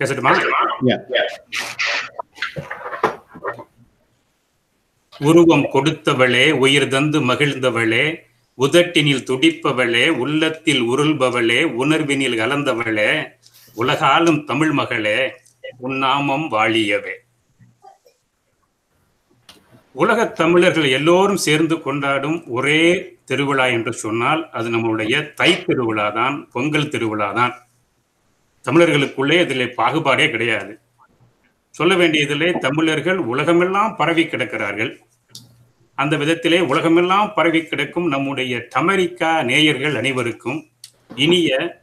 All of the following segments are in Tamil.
பேசட்டுமா Yeah. உருவம் கொடுத்தவளே உயிர் தந்து மகிழ்ந்தவளே உதட்டினில் துடிப்பவளே உள்ளத்தில் உருள்பவளே உணர்வினில் கலந்தவளே உலகாலும் தமிழ் மகளே உன்னாமம் வாழியவே. உலகத் தமிழர்கள் எல்லோரும் சேர்ந்து கொண்டாடும் ஒரே திருவிழா என்று சொன்னால் அது நம்மளுடைய தை திருவிழா தான் பொங்கல் திருவிழா தான் தமிழர்களுக்குள்ளே அதில் பாகுபாடே கிடையாது. சொல்ல வேண்டியதிலே தமிழர்கள் உலகமெல்லாம் பரவி கிடக்கிறார்கள். அந்த விதத்திலே உலகமெல்லாம் பரவி கிடக்கும் நம்முடைய டமரிக்கா நேயர்கள் அனைவருக்கும் இனிய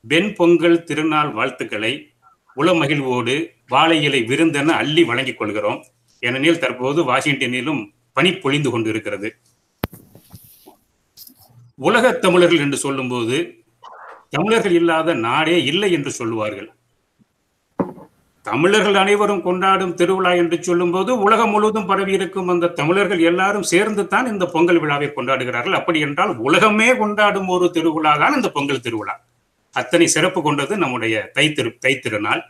வெண் பொங்கல் திருநாள் வாழ்த்துக்களை உளமகிழ்வோடு வாழை இலை விருந்தென அள்ளி வழங்கிக் கொள்கிறோம். ஏனெனில் தற்போது வாஷிங்டனிலும் பனி பொழிந்து கொண்டிருக்கிறது. உலகத் தமிழர்கள் என்று சொல்லும்போது தமிழர்கள் இல்லாத நாடே இல்லை என்று சொல்லுவார்கள். தமிழர்கள் அனைவரும் கொண்டாடும் திருவிழா என்று சொல்லும்போது உலகம் முழுவதும் பரவி இருக்கும் அந்த தமிழர்கள் எல்லாரும் சேர்ந்து தான் இந்த பொங்கல் விழாவை கொண்டாடுகிறார்கள். அப்படி என்றால் உலகமே கொண்டாடும் ஒரு திருவிழா தான் இந்த பொங்கல் திருவிழா. அத்தனை சிறப்பு கொண்டது நம்முடைய தைத்திரு தைத்திருநாள்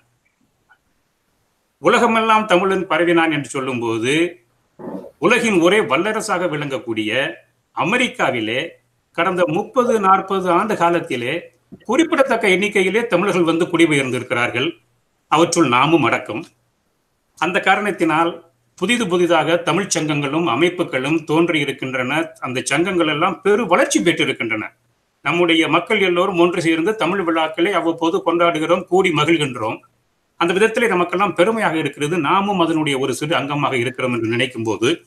உலகமெல்லாம் தமிழன் பரவினான் என்று சொல்லும்போது உலகின் ஒரே வல்லரசாக விளங்கக்கூடிய அமெரிக்காவிலே கடந்த முப்பது நாற்பது ஆண்டு காலத்திலே குறிப்பிடத்தக்க எண்ணிக்கையிலே தமிழர்கள் வந்து குடிபெயர்ந்திருக்கிறார்கள். அவற்றுள் நாமும் அடக்கம். அந்த காரணத்தினால் புதிது புதிதாக தமிழ்ச் சங்கங்களும் அமைப்புகளும் தோன்றி இருக்கின்றன அந்த சங்கங்கள் எல்லாம் பெரு வளர்ச்சி பெற்றிருக்கின்றன. நம்முடைய மக்கள் எல்லோரும் ஒன்று சேர்ந்து தமிழ் விழாக்களை அவ்வப்போது கொண்டாடுகிறோம் கூடி மகிழ்கின்றோம். அந்த விதத்திலே நமக்கெல்லாம் பெருமையாக இருக்கிறது. நாமும் அதனுடைய ஒரு சிறு அங்கமாக இருக்கிறோம் என்று நினைக்கும் போது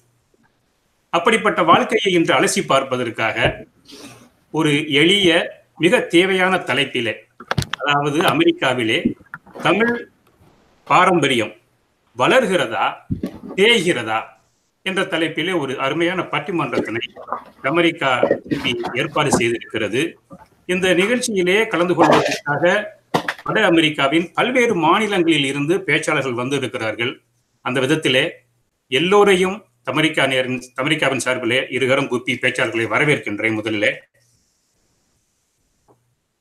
அப்படிப்பட்ட வாழ்க்கையை இன்று அலசி பார்ப்பதற்காக ஒரு எளிய மிக தேவையான தலைப்பிலே அதாவது அமெரிக்காவிலே தமிழ் பாரம்பரியம் வளர்கிறதா தேய்கிறதா என்ற தலைப்பிலே ஒரு அருமையான பட்டிமன்றத்தினை அமெரிக்கா ஏற்பாடு செய்திருக்கிறது. இந்த நிகழ்ச்சியிலே கலந்து கொள்வதற்காக வட அமெரிக்காவின் பல்வேறு மாநிலங்களில் இருந்து பேச்சாளர்கள் வந்து இருக்கிறார்கள் அந்த விதத்திலே எல்லோரையும் அமெரிக்கா நேரின் அமெரிக்காவின் சார்பிலே இருகரம் குப்பி பேச்சாளர்களை வரவேற்கின்றேன் முதல்ல.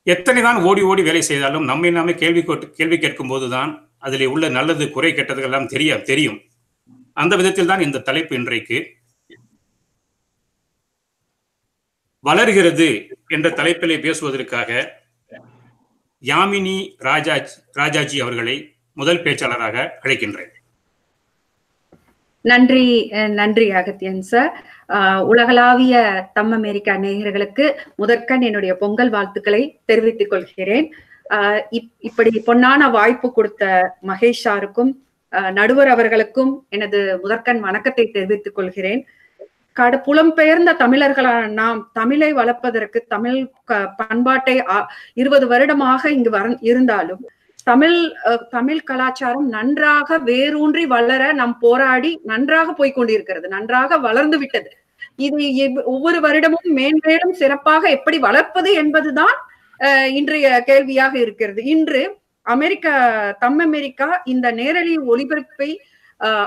எத்தனை தான் ஓடி ஓடி வேலை செய்தாலும் நம்மை நாமே கேள்வி கேள்வி கேட்கும் போதுதான் அதில் உள்ள நல்லது குறை கெட்டதுகள் தெரிய தெரியும். அந்த விதத்தில் தான் இந்த தலைப்பு இன்றைக்கு. வளர்கிறது என்ற தலைப்பிலே பேசுவதற்காக யாமினி ராஜாஜ் ராஜாஜி அவர்களை முதல் பேச்சாளராக அழைக்கின்றேன். நன்றி அஹ் நன்றி அகத்தியன் சார் ஆஹ் உலகளாவிய தம் அமெரிக்கா நேயர்களுக்கு முதற்கண் என்னுடைய பொங்கல் வாழ்த்துக்களை தெரிவித்துக் கொள்கிறேன். ஆஹ் இப்- இப்படி பொன்னான வாய்ப்பு கொடுத்த மகேஷ் சாருக்கும் ஆஹ் நடுவர் அவர்களுக்கும் எனது முதற்கண் வணக்கத்தை தெரிவித்துக் கொள்கிறேன். கட புலம்பெயர்ந்த தமிழர்களான நாம் தமிழை வளர்ப்பதற்கு தமிழ் பண்பாட்டை இருபது வருடமாக இங்கு வர இருந்தாலும் தமிழ் அஹ், தமிழ் கலாச்சாரம் நன்றாக வேரூன்றி வளர நாம் போராடி நன்றாக போய்கொண்டிருக்கிறது நன்றாக வளர்ந்து விட்டது. இது ஒவ்வொரு வருடமும் மேன்மேலும் சிறப்பாக எப்படி வளர்ப்பது என்பதுதான் அஹ், இன்றைய கேள்வியாக இருக்கிறது. இன்று அமெரிக்கா தம் அமெரிக்கா இந்த நேரடி ஒளிபரப்பை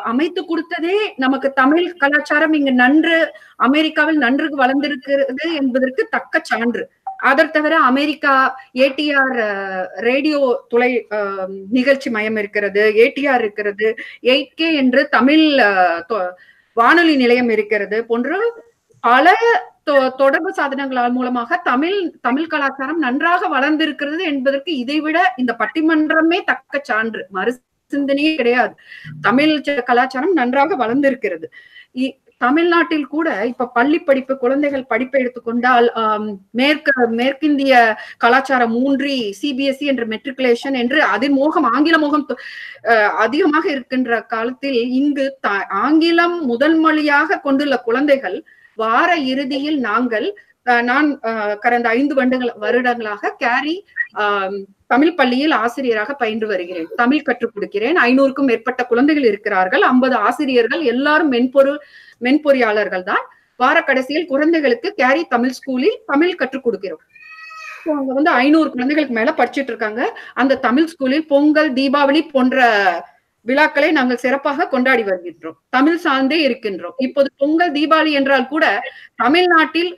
அமைத்து கொடுத்ததே நமக்கு தமிழ் கலாச்சாரம் இங்கு நன்று அமெரிக்காவில் நன்கு வளர்ந்திருக்கிறது என்பதற்கு தக்க சான்று. அதை தவிர அமெரிக்கா ஏடிஆர் ரேடியோ துளை நிகழ்ச்சி மையம் இருக்கிறது ஏடிஆர் இருக்கிறது எயிட் கே என்று தமிழ் வானொலி நிலையம் இருக்கிறது போன்று பல தொ- தொடர்பு சாதனங்களால் மூலமாக தமிழ் தமிழ் கலாச்சாரம் நன்றாக வளர்ந்திருக்கிறது என்பதற்கு இதைவிட இந்த பட்டிமன்றமே தக்க சான்று. மறு சிந்தனையே கிடையாது. தமிழ் கலாச்சாரம் நன்றாக வளர்ந்திருக்கிறது. இ- தமிழ்நாட்டில் கூட இப்ப பள்ளி படிப்பு குழந்தைகள் படிப்பை எடுத்துக்கொண்டால் மேற்கு மேற்கிந்திய கலாச்சாரம் மூன்றி சிபிஎஸ்இ என்ற மெட்ரிகுலேஷன் என்று அதின் மோகம் ஆங்கில மோகம் அஹ், அதிகமாக இருக்கின்ற காலத்தில் இங்கு த- ஆங்கிலம் முதல் மொழியாக கொண்டுள்ள குழந்தைகள் வார இறுதியில் நாங்கள் அஹ், நான் அஹ், கடந்த ஐந்து வருடங்கள் வருடங்களாக கேரி தமிழ் பள்ளியில் ஆசிரியராக பயின்று வருகிறேன். தமிழ் கற்றுக் கொடுக்கிறேன். ஐநூறுக்கும் மேற்பட்ட குழந்தைகள் இருக்கிறார்கள். ஐம்பது ஆசிரியர்கள் எல்லாரும் மென்பொருள் மென்பொறியாளர்கள் தான். வார கடைசியில் குழந்தைகளுக்கு கேரி தமிழ் ஸ்கூலில் தமிழ் கற்றுக் கொடுக்கிறோம். அங்க வந்து ஐநூறு குழந்தைகளுக்கு மேல படிச்சுட்டு இருக்காங்க. அந்த தமிழ் ஸ்கூலில் பொங்கல் தீபாவளி போன்ற விழாக்களை நாங்கள் சிறப்பாக கொண்டாடி வருகின்றோம். தமிழ் சார்ந்தே இருக்கின்றோம். இப்போது பொங்கல் தீபாவளி என்றால் கூட தமிழ்நாட்டில்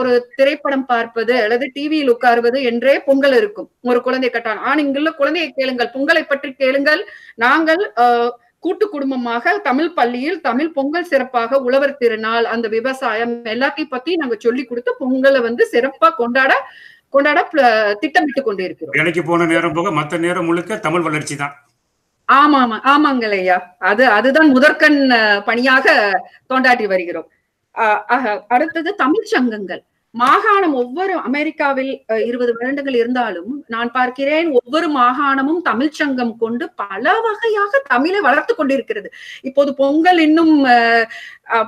ஒரு திரைப்படம் பார்ப்பது அல்லது டிவியில் உட்காருவது என்றே பொங்கல் இருக்கும். ஒரு குழந்தை கட்டான். ஆனால் இங்குள்ள குழந்தையை கேளுங்கள். பொங்கலை பற்றி கேளுங்கள். நாங்கள் கூட்டு குடும்பமாக தமிழ் பள்ளியில் தமிழ் பொங்கல் சிறப்பாக உழவர் திருநாள் அந்த விவசாயம் எல்லாத்தையும் பத்தி நாங்க சொல்லி கொடுத்து பொங்கலை வந்து சிறப்பா கொண்டாட கொண்டாட திட்டமிட்டு கொண்டிருக்கிறோம். வேலைக்கு போன நேரம் போக மத்த நேரம் முழுக்க தமிழ் வளர்ச்சி தான். ஆமா ஆமா ஆமாங்கள் ஐயா. அது அதுதான் முதற்கண் பணியாக தோண்டாற்றி வருகிறோம். அடுத்தது தமிழ் சங்கங்கள். மாகாணம் ஒவ்வொரு அமெரிக்காவில் இருபது வருடங்கள் இருந்தாலும் நான் பார்க்கிறேன் ஒவ்வொரு மாகாணமும் தமிழ் சங்கம் கொண்டு பல வகையாக தமிழை வளர்த்து கொண்டிருக்கிறது. இப்போது பொங்கல் இன்னும் அஹ்,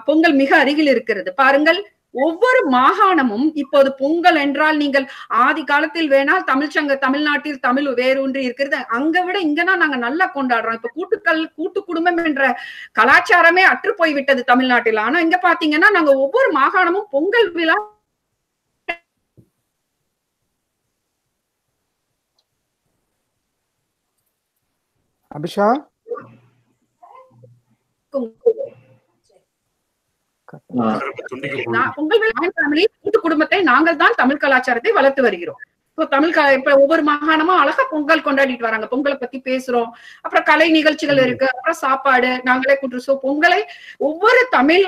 பொங்கல் மிக அருகில் இருக்கிறது. பாருங்கள் ஒவ்வொரு மாகாணமும் இப்போது பொங்கல் என்றால் நீங்கள் ஆதி காலத்தில் வேணால் தமிழ் சங்க தமிழ்நாட்டில் தமிழ் வேரூன்றி இருக்கிறது. அங்க விட இங்கதான் நாங்க நல்லா கொண்டாடுறோம். இப்ப கூட்டுக்கள் கூட்டு குடும்பம் என்ற கலாச்சாரமே அற்று போய்விட்டது தமிழ்நாட்டில். ஆனா இங்க பாத்தீங்கன்னா நாங்க ஒவ்வொரு மாகாணமும் பொங்கல் விழா அபிஷா துண்டிக்க போகுது. நான் பொங்கல் விழா joint family, கூட்டு குடும்பத்தை நாங்கள் தான் தமிழ் கலாச்சாரத்தை வளர்த்து வருகிறோம். இப்போ தமிழ் இப்ப ஒவ்வொரு மாகாணமும் அழகா பொங்கல் கொண்டாடிட்டு வராங்க. பொங்கலை பத்தி பேசுறோம். அப்புறம் கலை நிகழ்ச்சிகள் இருக்கு. அப்புறம் சாப்பாடு நாங்களே கூட்டு. சோ பொங்கலை ஒவ்வொரு தமிழ்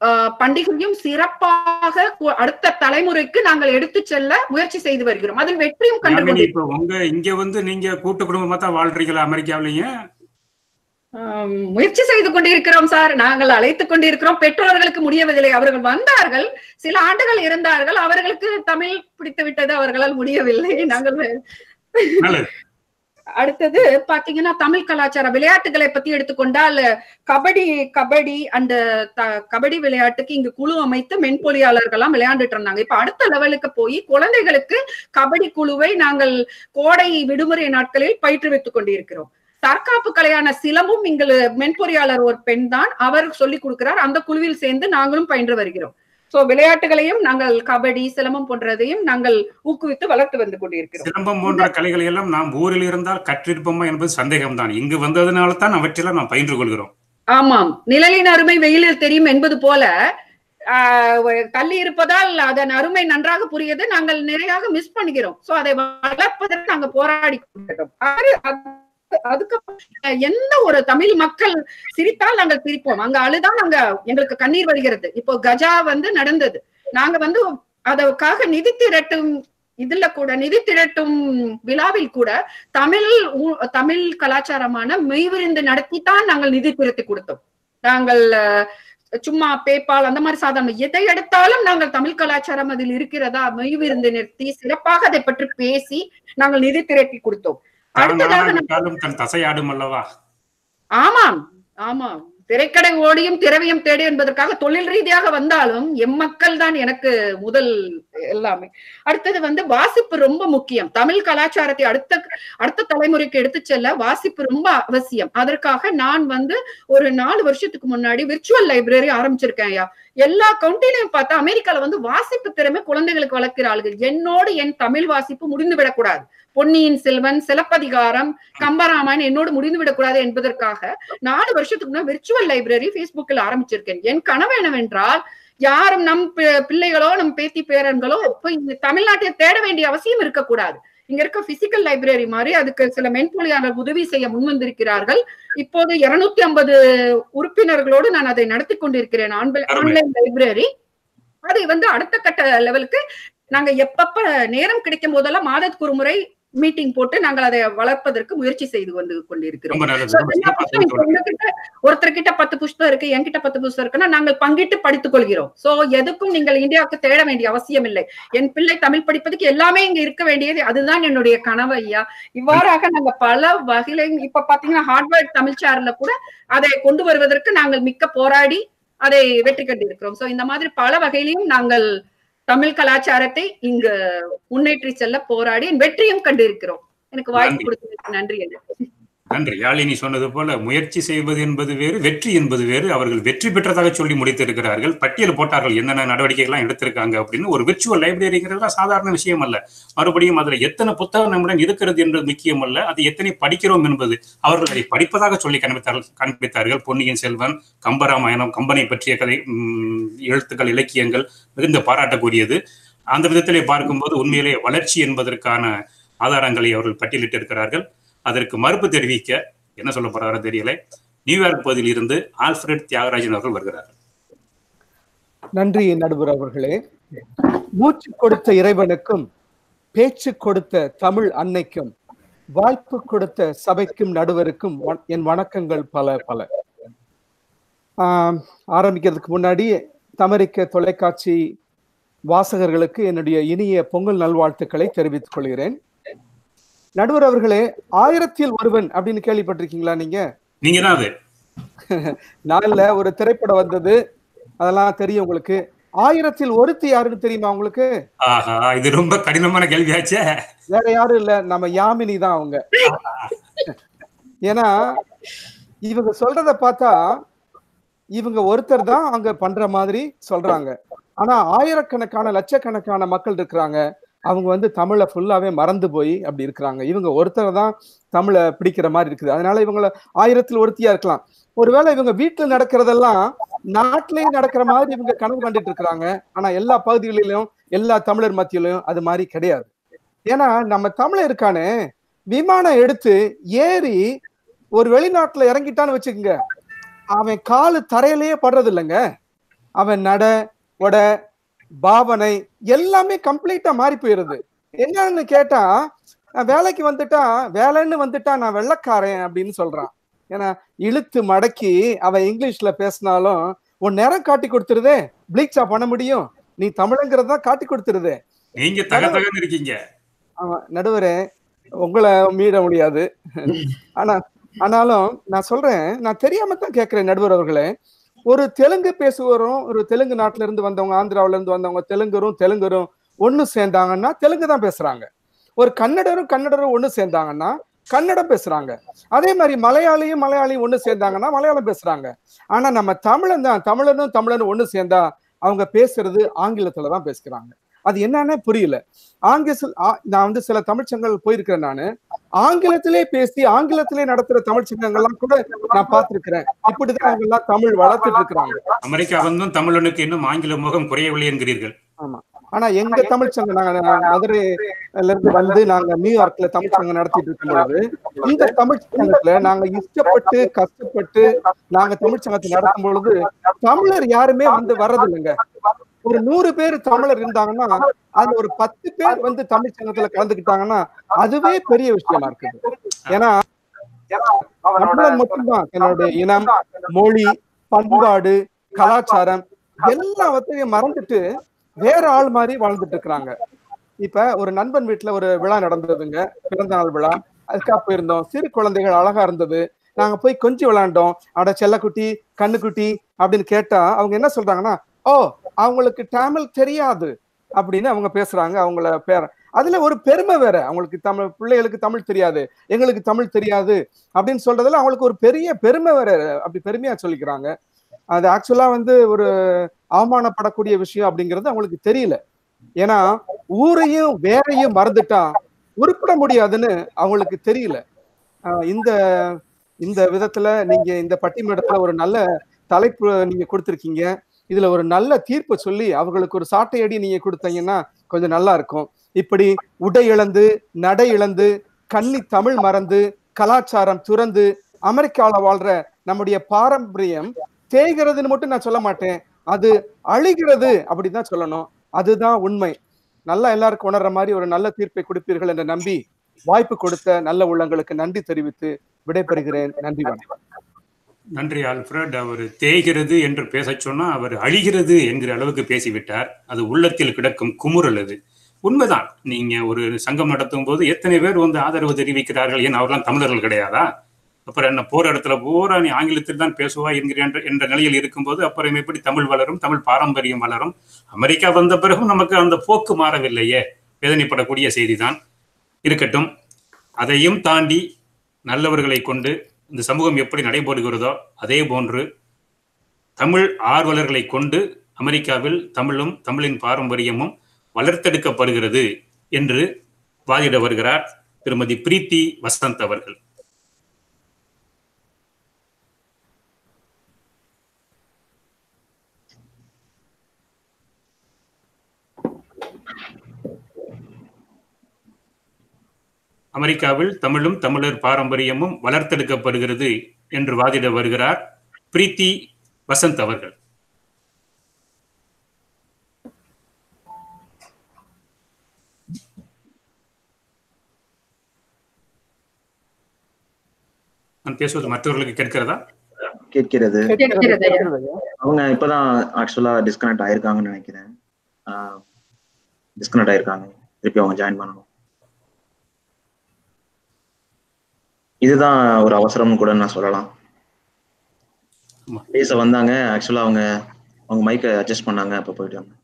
ஆஹ், பண்டிகையும் சிறப்பாக அடுத்த தலைமுறைக்கு நாங்கள் எடுத்து செல்ல முயற்சி செய்து வருகிறோம். அதில் வெற்றியும் கண்டு. இப்ப உங்க இங்க வந்து நீங்க கூட்டு குடும்பமா தான் வாழ்றீங்களா அமெரிக்காவிலயும்? முயற்சி செய்து கொண்டிருக்கிறோம் சார். நாங்கள் அழைத்துக் கொண்டிருக்கிறோம். பெற்றோர்களுக்கு முடியவில்லை. அவர்கள் வந்தார்கள். சில ஆண்டுகள் இருந்தார்கள். அவர்களுக்கு தமிழ் பிடித்து விட்டது. அவர்களால் முடியவில்லை. நாங்கள். அடுத்தது பாத்தீங்கன்னா தமிழ் கலாச்சார விளையாட்டுகளை பத்தி எடுத்துக்கொண்டால் கபடி கபடி அந்த கபடி விளையாட்டுக்கு இங்கு குழு அமைத்து மென்பொறியாளர்கள்லாம் விளையாண்டுட்டு இருந்தாங்க. இப்ப அடுத்த லெவலுக்கு போய் குழந்தைகளுக்கு கபடி குழுவை நாங்கள் கோடை விடுமுறை நாட்களில் பயிற்றுவித்துக் கொண்டிருக்கிறோம். தற்காப்பு கலையான சிலம்பும் இங்கு மென்பொறியாளர் ஒரு பெண் தான் அவர் சொல்லிக் கொடுக்கிறார் அந்த குழுவில் சேர்ந்து நாங்களும் பயின்று வருகிறோம். சோ விளையாட்டுகளையும் நாங்கள் கபடி சிலம்பம் போன்றதையும் நாங்கள் ஊக்குவித்து வளர்த்து வந்து கொண்டிருக்கிறோம். சிலம்பம் போன்ற கலைகளை எல்லாம் நாம் ஊரில் இருந்தால் கற்றிருப்போமா என்பது சந்தேகம்தான். இங்கு வந்ததுனால தான் அவற்றெல்லாம் நாம் பயின்று கொள்கிறோம். ஆமாம். நிழலின் அருமை வெயிலில் தெரியும் என்பது போல கல்வி இருப்பதால் அதன் அருமை நன்றாக புரியுது. நாங்கள் நிறையாக மிஸ் பண்ணுகிறோம். சோ அதை வளர்ப்பதற்கு நாங்க போராடி கொண்டிருக்கிறோம். அதுக்கப்புறம் எந்த ஒரு தமிழ் மக்கள் சிரித்தால் நாங்கள் சிரிப்போம். அங்க அழுதான் நாங்க எங்களுக்கு கண்ணீர் வருகிறது இப்போ கஜா வந்து நடந்தது. நாங்க வந்து அதற்காக நிதி திரட்டும் இதுல கூட நிதி திரட்டும் விழாவில் கூட தமிழ் தமிழ் கலாச்சாரமான மெய்விருந்து நடத்தித்தான் நாங்கள் நிதி திரட்டி கொடுத்தோம். நாங்கள் சும்மா பேபால் அந்த மாதிரி சாதாரண எதை எடுத்தாலும் நாங்கள் தமிழ் கலாச்சாரம் அதில் இருக்கிறதா? மெய்விருந்து நிறுத்தி சிறப்பாக அதை பற்றி பேசி நாங்கள் நிதி திரட்டி கொடுத்தோம். தன் தசையாடும் அல்லவா? ஆமாம் ஆமாம். திரைக்கடை ஓடியும் திரவியம் தேடி என்பதற்காக தொழில் ரீதியாக வந்தாலும் எம்மக்கள் தான் எனக்கு முதல் எல்லாமே. அடுத்தது வந்து வாசிப்பு ரொம்ப முக்கியம். தமிழ் கலாச்சாரத்தை அடுத்த அடுத்த தலைமுறைக்கு எடுத்து செல்ல வாசிப்பு ரொம்ப அவசியம். அதற்காக நான் வந்து ஒரு நாலு வருஷத்துக்கு முன்னாடி விர்ச்சுவல் லைப்ரரி ஆரம்பிச்சிருக்கேன் ஐயா. எல்லா கவுண்டிலையும் பார்த்தா அமெரிக்கால வந்து வாசிப்பு திறமை குழந்தைகளுக்கு வளர்க்கிறார்கள் என்னோடு என் தமிழ் வாசிப்பு முடிந்து விடக்கூடாது பொன்னியின் செல்வன் சிலப்பதிகாரம் கம்பராமாயணம் என்னோடு முடிந்து விடக்கூடாது என்பதற்காக நாலு வருஷத்துக்கு முன்னாடி விர்ச்சுவல் லைப்ரரி Facebookல ஆரம்பிச்சிருக்கேன். என் கனவு என்னவென்றால் யாரும் நம் பிள்ளைகளோ நம் பேத்தி பேரன்களோ தமிழ்நாட்டை தேட வேண்டிய அவசியம் இருக்கக்கூடாது. இங்க இருக்க பிசிக்கல் லைப்ரரி மாதிரி அதுக்கு சில மென்பொழியாளர் உதவி செய்ய முன்வந்திருக்கிறார்கள் இப்போது இருநூத்தி ஐம்பது உறுப்பினர்களோடு நான் அதை நடத்தி கொண்டிருக்கிறேன். ஆன்லைன் லைப்ரரி அது வந்து அடுத்த கட்ட லெவலுக்கு நாங்க எப்பப்ப நேரம் கிடைக்கும் போதெல்லாம் மாதத்துக்கு ஒரு முறை மீட்டிங் போட்டு நாங்கள் அதை வளர்ப்பதற்கு முயற்சி செய்து வந்து கொண்டிருக்கிறோம். ஒருத்தர்கிட்ட பத்து புஸ்தகம் இருக்கு என்கிட்ட பத்து புஸ்தகம் இருக்குன்னா நாங்கள் பங்கிட்டு படித்துக் கொள்கிறோம். சோ எதுக்கும் நீங்கள் இந்தியாவுக்கு தேட வேண்டிய அவசியம் இல்லை. என் பிள்ளை தமிழ் படிப்பதற்கு எல்லாமே இங்க இருக்க வேண்டியது அதுதான் என்னுடைய கனவு ஐயா. இவ்வாறாக நாங்க பல வகையில இப்ப பாத்தீங்கன்னா ஹார்ட்வேர் தமிழ் சேர்ல கூட அதை கொண்டு வருவதற்கு நாங்கள் மிக்க போராடி அதை வெற்றி கண்டிருக்கிறோம். சோ இந்த மாதிரி பல வகையிலையும் நாங்கள் தமிழ் கலாச்சாரத்தை இங்கு முன்னேற்றி செல்ல போராடி வெற்றியும் கண்டிருக்கிறோம் எனக்கு வாய்ப்பு. கொடுத்ததுக்கு நன்றி ஐயா நன்றி. யாழினி சொன்னது போல முயற்சி செய்வது என்பது வேறு வெற்றி என்பது வேறு. அவர்கள் வெற்றி பெற்றதாக சொல்லி முடித்திருக்கிறார்கள். பட்டியல் போட்டார்கள். என்னென்ன நடவடிக்கைகள்லாம் எடுத்திருக்காங்க அப்படின்னு ஒரு விர்ச்சுவல் லைப்ரரிங்கிறதுலாம் சாதாரண விஷயம் அல்ல. மறுபடியும் அதுல எத்தனை புத்தகம் நம்மிடம் இருக்கிறது என்பது முக்கியம் அல்ல. அது எத்தனை படிக்கிறோம் என்பது. அவர்கள் அதை படிப்பதாக சொல்லி காண்பித்தார்கள் காண்பித்தார்கள் பொன்னியின் செல்வன் கம்பராமாயணம் கம்பனை பற்றிய கதை உம், எழுத்துக்கள் இலக்கியங்கள் மிகுந்த பாராட்டக்கூடியது. அந்த விதத்திலே பார்க்கும்போது உண்மையிலே வளர்ச்சி என்பதற்கான ஆதாரங்களை அவர்கள் பட்டியலிட்டிருக்கிறார்கள். அதற்கு மறுப்பு தெரிவிக்க என்ன சொல்ல போறாரோ தெரியல. நியூயார்க் பகுதியில் இருந்து ஆல்ஃபிரட் தியாகராஜன் அவர்கள் வருகிறார்கள் நன்றி நடுவர் அவர்களே. மூச்சு கொடுத்த இறைவனுக்கும் பேச்சு கொடுத்த தமிழ் அன்னைக்கும் வாய்ப்பு கொடுத்த சபைக்கும் நடுவருக்கும் என் வணக்கங்கள் பல பல. ஆரம்பிக்கிறதுக்கு முன்னாடி தமரிக்க தொலைக்காட்சி வாசகர்களுக்கு என்னுடைய இனிய பொங்கல் நல்வாழ்த்துக்களை தெரிவித்துக் கொள்கிறேன். நடுவர் அவர்களே ஆயிரத்தில் ஒருவன் அப்படின்னு கேள்விப்பட்டிருக்கீங்களா நீங்க? நீங்க தான் அது. நாளில் ஒரு திரைப்படம் வந்தது அதெல்லாம் தெரியும் உங்களுக்கு. ஆயிரத்தில் ஒருத்தி யாருன்னு தெரியுமா உங்களுக்கு? இது ரொம்ப கடினமான கேள்வியாச்சே. வேற யாரும் இல்ல நம்ம யாமினி தான் அவங்க. ஏன்னா இவங்க சொல்றத பார்த்தா இவங்க ஒருத்தர் தான் அங்க பண்ற மாதிரி சொல்றாங்க. ஆனா ஆயிரக்கணக்கான லட்சக்கணக்கான மக்கள் இருக்கிறாங்க. அவங்க வந்து தமிழை ஃபுல்லாவே மறந்து போய் அப்படி இருக்கிறாங்க. இவங்க ஒருத்தர் தான் தமிழை பிடிக்கிற மாதிரி இருக்குது. அதனால இவங்கள ஆயிரத்தில் ஒருத்தியா இருக்கலாம். ஒருவேளை இவங்க வீட்டுல நடக்கிறதெல்லாம் நாட்டிலேயே நடக்கிற மாதிரி இவங்க கனவு கண்டுட்டு இருக்கிறாங்க. ஆனா எல்லா பகுதிகளிலும் எல்லா தமிழர் மத்தியிலும் அது மாதிரி கிடையாது. ஏன்னா நம்ம தமிழ இருக்கானே விமானம் எடுத்து ஏறி ஒரு வெளிநாட்டுல இறங்கிட்டான்னு வச்சுக்கோங்க. அவன் காலு தரையிலேயே படுறது இல்லைங்க அவன் நட உட பாவனை எல்லாமே கம்ப்ளீட்டா மாறி போயிருது. என்னன்னு கேட்டா வேலைக்கு வந்துட்டா வேலைன்னு வந்துட்டா நான் வெள்ளக்காரன் அப்படின்னு சொல்றான். ஏன்னா இழுத்து மடக்கி அவன் இங்கிலீஷ்ல பேசினாலும் உன் நேரம் காட்டி கொடுத்துருதே ப்ளீச்சா பண்ண முடியும். நீ தமிழங்கிறதா காட்டி கொடுத்துருதே. நீங்க இருக்கீங்க. ஆமா நடுவரே உங்களை மீற முடியாது. ஆனா ஆனாலும் நான் சொல்றேன் நான் தெரியாம தான் கேட்கிறேன் நடுவர் அவர்களே. ஒரு தெலுங்கு பேசுவரும் ஒரு தெலுங்கு நாட்டுல இருந்து வந்தவங்க ஆந்திராவில இருந்து வந்தவங்க தெலுங்கரும் தெலுங்கரும் ஒண்ணு சேர்ந்தாங்கன்னா தெலுங்கு தான் பேசுறாங்க. ஒரு கன்னடரும் கன்னடரும் ஒண்ணு சேர்ந்தாங்கன்னா கன்னடம் பேசுறாங்க. அதே மாதிரி மலையாளியும் மலையாளியும் ஒண்ணு சேர்ந்தாங்கன்னா மலையாளம் பேசுறாங்க. ஆனா நம்ம தமிழன் தான் தமிழனும் தமிழனும் ஒண்ணு சேர்ந்தா அவங்க பேசுறது ஆங்கிலத்துல தான் பேசுகிறாங்க. அது என்னன்னே புரியல. ஆங்கில நான் வந்து சில தமிழ்ச்சங்கங்கள் போயிருக்கிறேன் நானு. ஆங்கிலத்திலே பேசி ஆங்கிலத்திலே நடத்துற தமிழ்ச்சங்கங்கள்லாம் கூட நான் பார்த்திருக்கிறேன். இப்படிதான் அவங்க எல்லாம் தமிழ் வளர்த்துட்டு இருக்கிறாங்க. அமெரிக்கா வந்தும் தமிழனுக்கு இன்னும் ஆங்கில முகம் குறையவில்லை என்கிறீர்கள். ஆனா எங்க தமிழ்ச்சங்கம் நாங்க மதுரையில இருந்து வந்து நாங்க நியூயார்க்ல தமிழ்ச்சங்கம் நடத்திட்டு இருக்கும் பொழுது இந்த தமிழ்ச்சங்கத்துல நாங்க இஷ்டப்பட்டு கஷ்டப்பட்டு நாங்க தமிழ்ச்சங்கத்தை நடத்தும் பொழுது தமிழர் யாருமே வந்து வர்றது இல்லைங்க ஒரு நூறு பேர் தமிழர் இருந்தாங்கன்னா அது ஒரு பத்து பேர் வந்து தமிழ் சங்கத்துல கலந்துக்கிட்டாங்கன்னா அதுவே பெரிய விஷயமா இருக்குது. ஏன்னா தமிழன் மட்டும்தான் தன்னுடைய இனம் மொழி பண்பாடு கலாச்சாரம் எல்லாவற்றையும் மறந்துட்டு வேற ஆள் மாதிரி வாழ்ந்துட்டு இருக்கிறாங்க. இப்ப ஒரு நண்பன் வீட்டுல ஒரு விழா நடந்ததுங்க. பிறந்த நாள் விழா. அதுக்காக போயிருந்தோம். சிறு குழந்தைகள் அழகா இருந்தது. நாங்க போய் கொஞ்சம் விளையாண்டோம். அட செல்லக்குட்டி கண்ணுக்குட்டி அப்படின்னு கேட்டா அவங்க என்ன சொல்றாங்கன்னா ஓ அவங்களுக்கு தமிழ் தெரியாது அப்படின்னு அவங்க பேசுறாங்க அவங்கள பேர அதுல ஒரு பெருமை வேற. அவங்களுக்கு தமிழ் பிள்ளைகளுக்கு தமிழ் தெரியாது எங்களுக்கு தமிழ் தெரியாது அப்படின்னு சொல்றதுல அவங்களுக்கு ஒரு பெரிய பெருமை வேற அப்படி பெருமையா சொல்லிக்கிறாங்க. அது ஆக்சுவலா வந்து ஒரு அவமானப்படக்கூடிய விஷயம் அப்படிங்கிறது அவங்களுக்கு தெரியல. ஏன்னா ஊரையும் வேறையும் மறந்துட்டா உருப்பிட முடியாதுன்னு அவங்களுக்கு தெரியல. இந்த இந்த விதத்துல நீங்க இந்த பட்டிமன்றத்துல ஒரு நல்ல தலைப்பு நீங்க கொடுத்துருக்கீங்க. இதுல ஒரு நல்ல தீர்ப்பு சொல்லி அவர்களுக்கு ஒரு சாட்டையடி நீங்க கொடுத்தீங்கன்னா கொஞ்சம் நல்லா இருக்கும். இப்படி உடை இழந்து நடை இழந்து கன்னி தமிழ் மறந்து கலாச்சாரம் துறந்து அமெரிக்காவில் வாழ்ற நம்முடைய பாரம்பரியம் தேய்கிறதுன்னு மட்டும் நான் சொல்ல மாட்டேன். அது அழிகிறது அப்படிதான் சொல்லணும். அதுதான் உண்மை. நல்லா எல்லாருக்கும் உணர்ற மாதிரி ஒரு நல்ல தீர்ப்பை கொடுப்பீர்கள் என்று நம்பி வாய்ப்பு கொடுத்த நல்ல உள்ளங்களுக்கு நன்றி தெரிவித்து விடைபெறுகிறேன். நன்றி வணக்கம். நன்றி ஆல்ஃபிரட். அவர் தேய்கிறது என்று பேச சொன்னால் அவர் அழிகிறது என்கிற அளவுக்கு பேசிவிட்டார். அது உள்ளத்தில் கிடக்கும் குமுறல் அது. உண்மைதான். நீங்க ஒரு சங்கம் நடத்தும் போது எத்தனை பேர் வந்து ஆதரவு தெரிவிக்கிறார்கள் ஏன் அவர்லாம் தமிழர்கள் கிடையாதா? அப்புறம் என்ன போற இடத்துல போரா நீ ஆங்கிலத்தில் தான் பேசுவா என்கிற என்ற நிலையில் இருக்கும்போது அப்புறம் எப்படி தமிழ் வளரும் தமிழ் பாரம்பரியம் வளரும்? அமெரிக்கா வந்த பிறகும் நமக்கு அந்த போக்கு மாறவில்லையே. வேதனைப்படக்கூடிய செய்தி தான் இருக்கட்டும். அதையும் தாண்டி நல்லவர்களை கொண்டு இந்த சமூகம் எப்படி நடைபெறுகிறதோ அதே போன்று தமிழ் ஆர்வலர்களை கொண்டு அமெரிக்காவில் தமிழும் தமிழின் பாரம்பரியமும் வளர்த்தெடுக்கப்படுகிறது என்று வாதிட வருகிறார் திருமதி பிரீத்தி வசந்த் அவர்கள். அமெரிக்காவில் தமிழும் தமிழர் பாரம்பரியமும் வளர்த்தெடுக்கப்படுகிறது என்று வாதிட வருகிறார் பிரீத்தி வசந்த் அவர்கள். நான் பேசுவது மற்றவர்களுக்கு கேட்கிறதா? கேட்கிறது. அவங்க இப்பதான் ஆக்சுவலா டிஸ்கனெக்ட் ஆயிருக்காங்கன்னு நினைக்கிறேன். டிஸ்கனெக்ட் ஆயிருக்காங்க. திருப்பி அவங்க ஜாயின் பண்ணணும். இதுதான் ஒரு அவசரம்னு கூட நான் சொல்லலாம். பேச வந்தாங்க. ஆக்சுவலா அவங்க அவங்க மைக்கை அட்ஜஸ்ட் பண்ணாங்க. அப்ப போயிட்டாங்க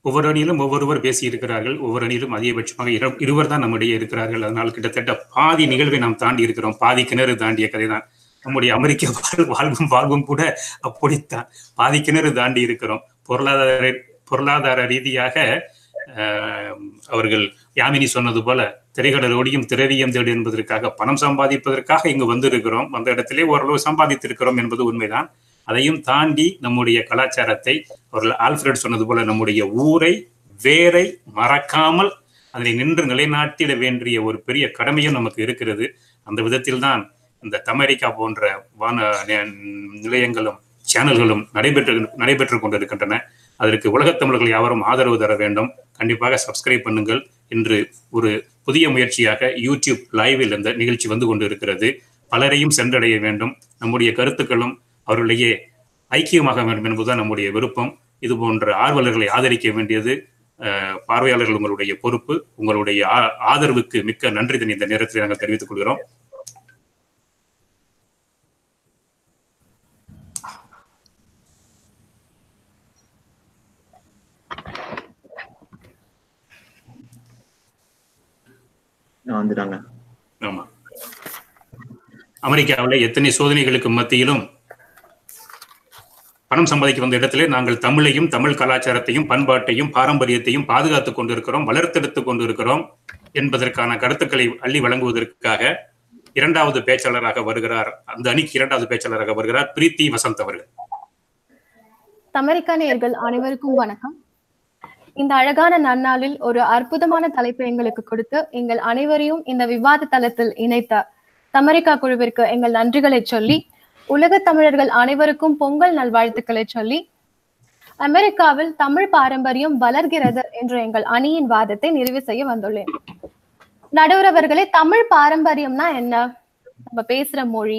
ஒவ்வொரு அணியிலும் ஒவ்வொருவர் பேசி இருக்கிறார்கள் ஒவ்வொரு அணியிலும் அதிகபட்சமாக இரு- இருவர் தான் நம்மிடையே இருக்கிறார்கள். அதனால் கிட்டத்தட்ட பாதி நிகழ்வை நாம் தாண்டி இருக்கிறோம். பாதி கிணறு தாண்டிய கதை தான் நம்முடைய அமெரிக்க வாழ்- வாழ்வும் வாழ்வும் கூட அப்படித்தான். பாதி கிணறு தாண்டி இருக்கிறோம். பொருளாதார பொருளாதார ரீதியாக அவர்கள் யாமினி சொன்னது போல திரைக்கடல் ஓடியும் திரவியம் தேடு என்பதற்காக பணம் சம்பாதிப்பதற்காக இங்கு வந்திருக்கிறோம். வந்த இடத்திலே ஓரளவு சம்பாதித்திருக்கிறோம் என்பது உண்மைதான். அதையும் தாண்டி நம்முடைய கலாச்சாரத்தை அவர்கள் ஆல்ஃபிரட் சொன்னது போல நம்முடைய ஊரை வேரை மறக்காமல் அதனை நின்று நிலைநாட்டிட வேண்டிய ஒரு பெரிய கடமையும் நமக்கு இருக்கிறது. அந்த விதத்தில் தான் இந்த தமரிக்கா போன்ற வான நிலையங்களும் சேனல்களும் நடைபெற்று நடைபெற்று கொண்டிருக்கின்றன. அதற்கு உலகத் தமிழர்கள் யாவரும் ஆதரவு தர வேண்டும். கண்டிப்பாக சப்ஸ்கிரைப் பண்ணுங்கள். என்று ஒரு புதிய முயற்சியாக யூடியூப் லைவில் இந்த நிகழ்ச்சி வந்து கொண்டிருக்கிறது. பலரையும் சென்றடைய வேண்டும். நம்முடைய கருத்துக்களும் அவர்களிடையே ஐக்கியமாக வேண்டும் என்பதுதான் நம்முடைய விருப்பம். இது போன்ற ஆர்வலர்களை ஆதரிக்க வேண்டியது பார்வையாளர்கள் உங்களுடைய பொறுப்பு. உங்களுடைய ஆ- ஆதரவுக்கு மிக்க நன்றி இந்த நேரத்தில் நாங்கள் தெரிவித்துக் கொள்கிறோம். வந்துட்டாங்க. ஆமா. அமெரிக்காவில் எத்தனை சோதனைகளுக்கு மத்தியிலும் பணம் சம்பாதிக்க வந்த இடத்திலே நாங்கள் தமிழையும் தமிழ் கலாச்சாரத்தையும் பண்பாட்டையும் பாரம்பரியத்தையும் பாதுகாத்துக் கொண்டிருக்கிறோம் வளர்த்தெடுத்துக் கொண்டிருக்கிறோம் என்பதற்கான கருத்துக்களை அள்ளி வழங்குவதற்காக இரண்டாவது பேச்சாளராக வருகிறார் அந்த அணிக்கு இரண்டாவது பேச்சாளராக வருகிறார் பிரீத்தி வசந்த் அவர்கள். தமிரிக்கா நேயர்கள் அனைவருக்கும் வணக்கம். இந்த அழகான நன்னாளில் ஒரு அற்புதமான தலைப்பை எங்களுக்கு கொடுத்து எங்கள் அனைவரையும் இந்த விவாத தளத்தில் இணைத்த தமிரிக்கா குழுவிற்கு எங்கள் நன்றிகளை சொல்லி உலக தமிழர்கள் அனைவருக்கும் பொங்கல் நல்வாழ்த்துக்களை சொல்லி அமெரிக்காவில் தமிழ் பாரம்பரியம் வளர்கிறது என்ற எங்கள் அணியின் வாதத்தை நிறைவு செய்ய வந்துள்ளேன். நடுவர் அவர்களே தமிழ் பாரம்பரியம்னா என்ன? நம்ம பேசுற மொழி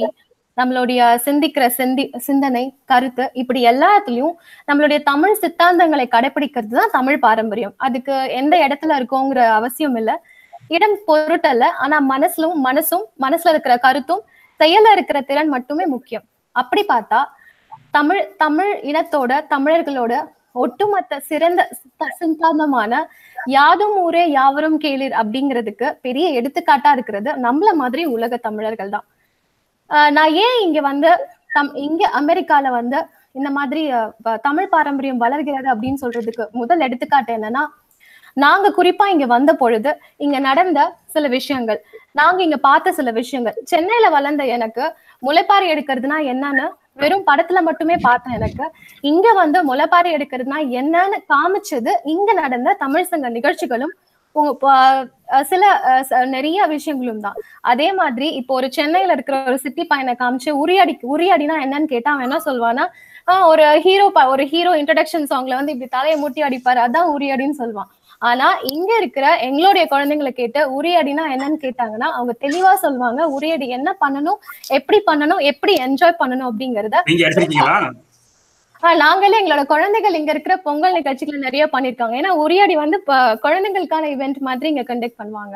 நம்மளுடைய சிந்திக்கிற சிந்தி சிந்தனை கருத்து இப்படி எல்லாத்துலயும் நம்மளுடைய தமிழ் சித்தாந்தங்களை கடைபிடிக்கிறது தான் தமிழ் பாரம்பரியம். அதுக்கு எந்த இடத்துல இருக்கோங்கிற அவசியம் இல்ல. இடம் பொருட்டல்ல. ஆனா மனசுலும் மனசும் மனசுல இருக்கிற கருத்தும் செயல்ல இருக்கிற திறன் மட்டுமே முக்கியம். அப்படி பார்த்தா தமிழ் தமிழ் இனத்தோட தமிழர்களோட ஒட்டுமொத்த சிறந்த சித்த- சித்தாந்தமான யாதும் ஊரே யாவரும் கேளிர் அப்படிங்கிறதுக்கு பெரிய எடுத்துக்காட்டா இருக்கிறது நம்மள மாதிரி உலக தமிழர்கள் தான். நான் ஏன் இங்க வந்து தம் இங்க அமெரிக்கால வந்து இந்த மாதிரி தமிழ் பாரம்பரியம் வளர்கிறது அப்படின்னு சொல்றதுக்கு முதல் எடுத்துக்காட்டு என்னன்னா நாங்க குறிப்பா இங்க வந்த பொழுது இங்க நடந்த சில விஷயங்கள் நாங்க இங்க பார்த்த சில விஷயங்கள். சென்னையில வளர்ந்த எனக்கு முளைப்பாரி எடுக்கிறதுனா என்னன்னு வெறும் படத்துல மட்டுமே பார்த்தேன் எனக்கு. இங்க வந்து முளைப்பாரி எடுக்கிறதுனா என்னன்னு காமிச்சது இங்க நடந்த தமிழ் சங்க நிகழ்ச்சிகளும் சில நிறைய விஷயங்களும் தான். அதே மாதிரி இப்போ ஒரு சென்னையில இருக்கிற ஒரு சிட்டி பையனை காமிச்சு உரியாடி உரியாடினா என்னன்னு கேட்டா அவன் என்ன சொல்வானா ஒரு ஹீரோ ஒரு ஹீரோ இன்ட்ரடக்ஷன் சாங்ல வந்து இப்படி தலையை முட்டி அடிப்பாரு அதான் உரியாடின்னு சொல்லுவான் ஆனா இங்க இருக்கிற எங்களுடைய குழந்தைங்களை கேட்டு உரியடினா என்னன்னு கேட்டாங்கன்னா அவங்க தெளிவா சொல்லுவாங்க உரியடி என்ன பண்ணணும் எப்படி பண்ணணும் எப்படி என்ஜாய் பண்ணணும் அப்படிங்கறத நீங்க நாங்களே எங்களோட குழந்தைகள் இங்க இருக்கிற பொங்கல் நிகழ்ச்சிகளை நிறைய பண்ணிருக்காங்க. ஏன்னா உரியடி வந்து குழந்தைகளுக்கான இவெண்ட் மாதிரி இங்க கண்டக்ட் பண்ணுவாங்க.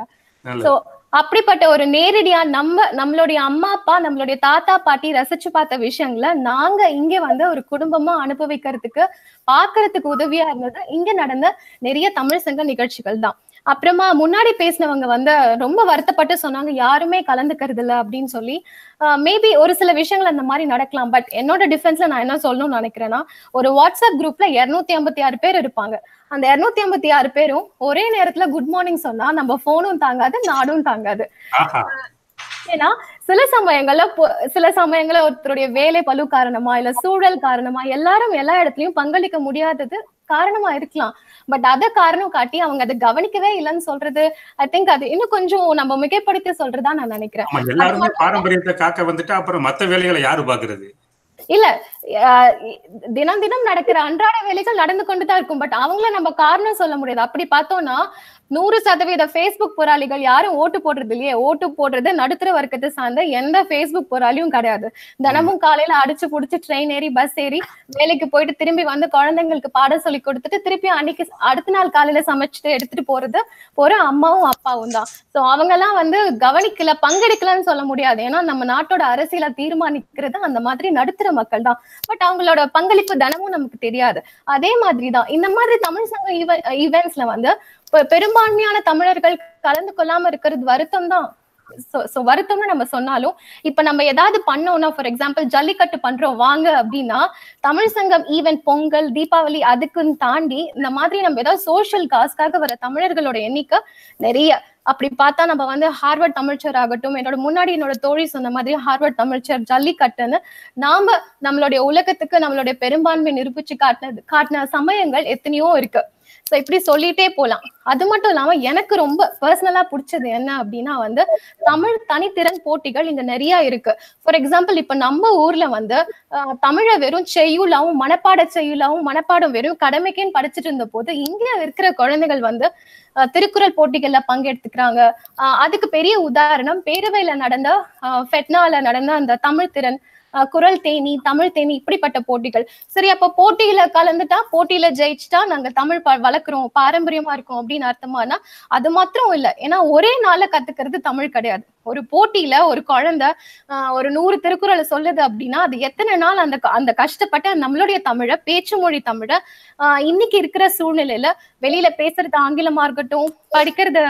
சோ அப்படிப்பட்ட ஒரு நேரடியா நம்ம நம்மளுடைய அம்மா அப்பா நம்மளுடைய தாத்தா பாட்டி ரசிச்சு பார்த்த விஷயங்களை நாங்க இங்க வந்து ஒரு குடும்பமா அனுபவிக்கிறதுக்கு பாக்குறதுக்கு உதவியா இருந்தது. இங்க நடந்த நிறைய தமிழ் சங்க நிகழ்ச்சிகள் தான். அப்புறமா முன்னாடி பேசினவங்க வந்து ரொம்ப வருத்தப்பட்டு சொன்னாங்க யாருமே கலந்துக்கிறது இல்ல அப்படின்னு சொல்லி. மேபி ஒரு சில விஷயங்கள் அந்த மாதிரி நடக்கலாம் பட் என்னோட டிஃபென்ஸ்ல நான் என்ன சொல்லணும்னு நினைக்கிறேன்னா ஒரு வாட்ஸ்அப் குரூப்ல இருநூத்தி ஐம்பத்தி ஆறு பேர் இருப்பாங்க. அந்த இருநூத்தி ஐம்பத்தி ஆறு பேரும் ஒரே நேரத்துல குட் மார்னிங் சொன்னா நம்ம போனும் தாங்காது நாடும் தாங்காது. ஏன்னா சில சமயங்கள்ல சில சமயங்கள்ல ஒருத்தருடைய வேலை பளு காரணமா இல்ல சூழல் காரணமா எல்லாரும் எல்லா இடத்துலயும் பங்களிக்க முடியாதது காரணமா இருக்கலாம். பட் அத காரணம் காட்டி அவங்க அதை கவனிக்கவே இல்லைன்னு சொல்றது ஐ திங்க் அது இன்னும் கொஞ்சம் நம்ம மிகைப்படுத்தி சொல்றதா நான் நினைக்கிறேன். எல்லாருமே பாரம்பரியத்தை காக்க வந்துட்டு அப்புறம் மத்த வேலைகளை யாரு பாக்குறது? இல்ல தினம் தினம் நடக்கிற அன்றாட வேலைகள் நடந்து கொண்டுதான் இருக்கும். பட் அவங்கள நம்ம காரணம் சொல்ல முடியாது. அப்படி பார்த்தோம்னா நூறு சதவீத ஃபேஸ்புக் போராளிகள் யாரும் ஓட்டு போடுறது இல்லையே? ஓட்டு போடுறது நடுத்தர வர்க்கத்தை சார்ந்த எந்த ஃபேஸ்புக் போராளியும் கிடையாது. தினமும் காலையில அடிச்சு புடிச்சு ட்ரெயின் ஏறி பஸ் ஏறி வேலைக்கு போயிட்டு திரும்பி வந்து குழந்தைங்களுக்கு பாடம் சொல்லி கொடுத்துட்டு திருப்பி அன்னைக்கு அடுத்த நாள் காலையில சமைச்சிட்டு எடுத்துட்டு போறது போற அம்மாவும் அப்பாவும் தான். சோ அவங்க எல்லாம் வந்து கவனிக்கல பங்கெடுக்கலன்னு சொல்ல முடியாது. ஏன்னா நம்ம நாட்டோட அரசியலை தீர்மானிக்கிறது அந்த மாதிரி நடுத்தர மக்கள் தான். பட் அவங்களோட பங்களிப்பு தினமும் நமக்கு தெரியாது. அதே மாதிரி தான் இந்த மாதிரி தமிழ் சங்க ஈவெண்ட்ஸ்ல வந்து பெரும்பான்மையான தமிழர்கள் கலந்து கொள்ளாம இருக்கிறது வருத்தம் தான் சோ வருத்தம்னு நம்ம சொன்னாலும் இப்ப நம்ம ஏதாவது பண்ணோம்னா ஃபார் எக்ஸாம்பிள் ஜல்லிக்கட்டு பண்றோம் வாங்க அப்படின்னா தமிழ் சங்கம் ஈவென்ட் பொங்கல் தீபாவளி அதுக்குன்னு தாண்டி இந்த மாதிரி நம்ம ஏதாவது சோஷியல் காஸ்க்காக வர தமிழர்களோட எண்ணிக்கை நிறைய. அப்படி பார்த்தா நம்ம வந்து ஹார்வர்ட் தமிழ்ச்சர் ஆகட்டும் என்னோட முன்னாடி என்னோட தோழி சொன்ன மாதிரி ஹார்வர்ட் தமிழ்ச்சர் ஜல்லிக்கட்டுன்னு நாம நம்மளுடைய உலகத்துக்கு நம்மளுடைய பெரும்பான்மை நிரூபிச்சு காட்டினது காட்டின சமயங்கள் எத்தனையோ இருக்கு. ஸோ இப்படி சொல்லிட்டே போலாம். அது மட்டும் இல்லாம எனக்கு ரொம்ப பர்சனலா பிடிச்சது என்ன அப்படின்னா வந்து தமிழ் தனித்திறன் போட்டிகள் இங்க நிறைய இருக்கு. ஃபார் எக்ஸாம்பிள் இப்ப நம்ம ஊர்ல வந்து தமிழை வெறும் செய்யுளாவும் மனப்பாட செய்யுளாவும் மனப்பாடம் வெறும் கடமைக்குன்னு படிச்சுட்டு இருந்த போது இங்க இருக்கிற குழந்தைகள் வந்து திருக்குறள் போட்டிகள்ல பங்கெடுத்துக்கிறாங்க. அஹ், அதுக்கு பெரிய உதாரணம் பேரவையில நடந்த அஹ், ஃபெட்னால நடந்த அந்த தமிழ் திறன் குரல் தேனி தமிழ் தேனி இப்படிப்பட்ட போட்டிகள். சரி அப்ப போட்டியில கலந்துட்டா போட்டியில ஜெயிச்சுட்டா நாங்க தமிழ் வளர்க்குறோம் பாரம்பரியமா இருக்கோம் அப்படின்னு அர்த்தமானா அது மாத்திரம் இல்ல. ஏன்னா ஒரே நாள்ல கத்துக்கிறது தமிழ் கிடையாது. ஒரு போட்டியில ஒரு குழந்தை ஆஹ், ஒரு நூறு திருக்குறளை சொல்லுது அப்படின்னா அது எத்தனை நாள் அந்த அந்த கஷ்டப்பட்ட நம்மளுடைய தமிழை பேச்சு மொழி தமிழை ஆஹ், இன்னைக்கு இருக்கிற சூழ்நிலையில வெளியில பேசுறது ஆங்கிலமா இருக்கட்டும் படிக்கிறது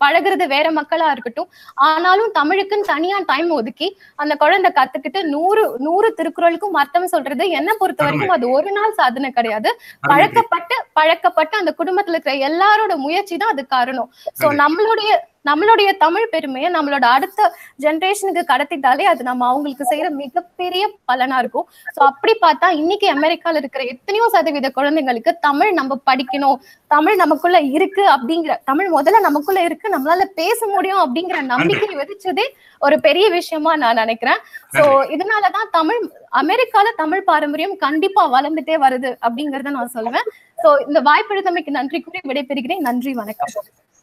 பழகுறது வேற மக்களா இருக்கட்டும். ஆனாலும் தமிழுக்குன்னு தனியா டைம் ஒதுக்கி அந்த குழந்தை கத்துக்கிட்டு நூறு நூறு திருக்குறளுக்கும் அர்த்தம் சொல்றது என்ன பொறுத்த வரைக்கும் அது ஒரு நாள் சாதனை கிடையாது. பழக்கப்பட்டு பழக்கப்பட்டு அந்த குடும்பத்துல இருக்கிற எல்லாரோட முயற்சி தான் அது காரணம். சோ. நம்மளுடைய நம்மளுடைய தமிழ் பெருமையை நம்மளோட அடுத்த ஜெனரேஷனுக்கு கடத்திட்டாலே அது நம்ம அவங்களுக்கு செய்யற மிகப்பெரிய பலனா இருக்கும். சோ அப்படி பார்த்தா இன்னைக்கு அமெரிக்கால இருக்கிற எத்தனையோ சதவீத குழந்தைங்களுக்கு தமிழ் நம்ம படிக்கணும். தமிழ் நமக்குள்ள இருக்கு அப்படிங்கிற தமிழ் முதல்ல நமக்குள்ள இருக்கு நம்மளால பேச முடியும் அப்படிங்கிற நம்பிக்கை விதிச்சதே ஒரு பெரிய விஷயமா நான் நினைக்கிறேன். சோ இதனாலதான் தமிழ் அமெரிக்கால தமிழ் பாரம்பரியம் கண்டிப்பா வளர்ந்துட்டே வருது அப்படிங்கறத நான் சொல்லுவேன். சோ இந்த வாய்ப்பெடுத்தமைக்கு நன்றி கூறி விடைபெறுகிறேன். நன்றி வணக்கம்.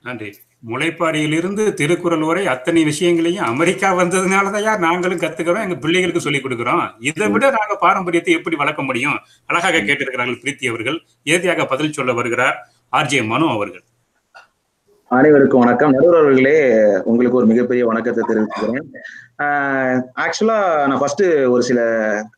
நன்றி. முளைப்பாரியிலிருந்து திருக்குறள் வரை அத்தனை விஷயங்களையும் அமெரிக்கா வந்ததுனாலதான் யார் நாங்களும் கத்துக்கிறோம் எங்க பிள்ளைகளுக்கு சொல்லிக் கொடுக்கிறோம். இதை விட நாங்க பாரம்பரியத்தை எப்படி வளர்க்க முடியும்? அழகாக கேட்டிருக்கிறார்கள் பிரீத்தி அவர்கள். இறுதியாக பதில் சொல்ல வருகிறார். ஆர்ஜே மனு அவர்கள். அனைவருக்கும் வணக்கம். நடுவர் அவர்களே உங்களுக்கு ஒரு மிகப்பெரிய வணக்கத்தை தெரிவிச்சுக்கிறேன். ஆக்சுவலா நான் ஃபர்ஸ்ட் ஒரு சில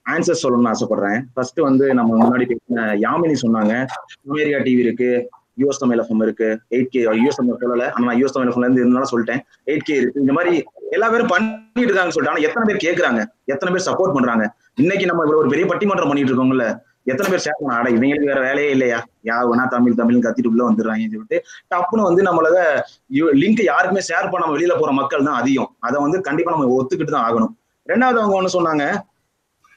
ஆன்சர் சொல்லணும்னு ஆசைப்படுறேன். ஃபர்ஸ்ட் வந்து நம்ம முன்னாடி பேசின யாமினி சொன்னாங்க. அமெரிக்கா டிவி இருக்கு யூஎஸ் தமிழ் எஃப்எம் இருக்கு எயிட் கே யூஎஸ் தமிழ் சொல்லல. ஆனா நான் யூஎஸ் தமிழ் எஃப்எம்ல இருந்து இருந்தாலும் சொல்லிட்டேன். எயிட் கே இருக்கு. இந்த மாதிரி எல்லா பேரும் பண்ணிட்டு இருக்காங்க சொல்லிட்டு ஆனா எத்தனை பேர் கேக்குறாங்க? எத்தனை பேர் சப்போர்ட் பண்றாங்க? இன்னைக்கு நம்ம இவ்வளவு ஒரு பெரிய பட்டிமன்றம் பண்ணிட்டு இருக்கோம்ல. எத்தனை பேர் ஷேர் பண்ண ஆட இவங்களுக்கு வேற வேலையே இல்லையா? யா வேணா தமிழ் தமிழ் கத்திட்டு உள்ள வந்துடுறாங்க சொல்லிட்டு டப்புன்னு வந்து நம்மளத லிங்க் யாருக்குமே ஷேர் பண்ணாம வெளியில போற மக்கள் தான் அதிகம். அதை வந்து கண்டிப்பா நம்ம ஒத்துக்கிட்டு தான் ஆகணும். ரெண்டாவது அவங்க ஒண்ணு சொன்னாங்க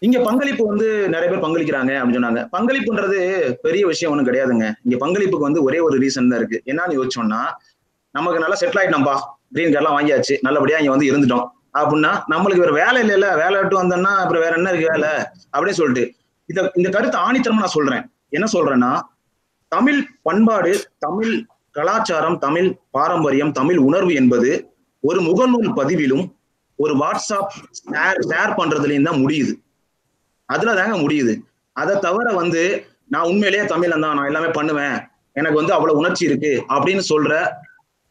இங்க பங்களிப்பு வந்து நிறைய பேர் பங்களிக்கிறாங்க அப்படின்னு சொன்னாங்க. பங்களிப்புன்றது பெரிய விஷயம் ஒண்ணும் கிடையாதுங்க. இங்க பங்களிப்புக்கு வந்து ஒரே ஒரு ரீசன் தான் இருக்கு. என்னன்னு யோசிச்சோம்னா நமக்கு நல்லா செட்டில் ஆயிட்டோம்பா கிரீன் கார்டெல்லாம் வாங்கியாச்சு. நல்லபடியா இங்க வந்து இருந்துட்டோம். அப்படின்னா நம்மளுக்கு வேற வேலை இல்லைல்ல. வேலை விட்டு வந்தோம்னா அப்புறம் வேற என்ன இருக்கு வேலை? அப்படின்னு சொல்லிட்டு இந்த இந்த கருத்து ஆணித்தரமா நான் சொல்றேன். என்ன சொல்றேன்னா தமிழ் பண்பாடு தமிழ் கலாச்சாரம் தமிழ் பாரம்பரியம் தமிழ் உணர்வு என்பது ஒரு முகநூல் பதிவிலும் ஒரு வாட்ஸ்அப் ஷேர் ஷேர் பண்றதுலயும் தான் முடியுது. அதுல தாங்க முடியுது. அதை தவிர வந்து நான் உண்மையிலேயே தமிழன் தான் நான் எல்லாமே பண்ணுவேன் எனக்கு வந்து அவ்வளவு உணர்ச்சி இருக்கு அப்படின்னு சொல்ற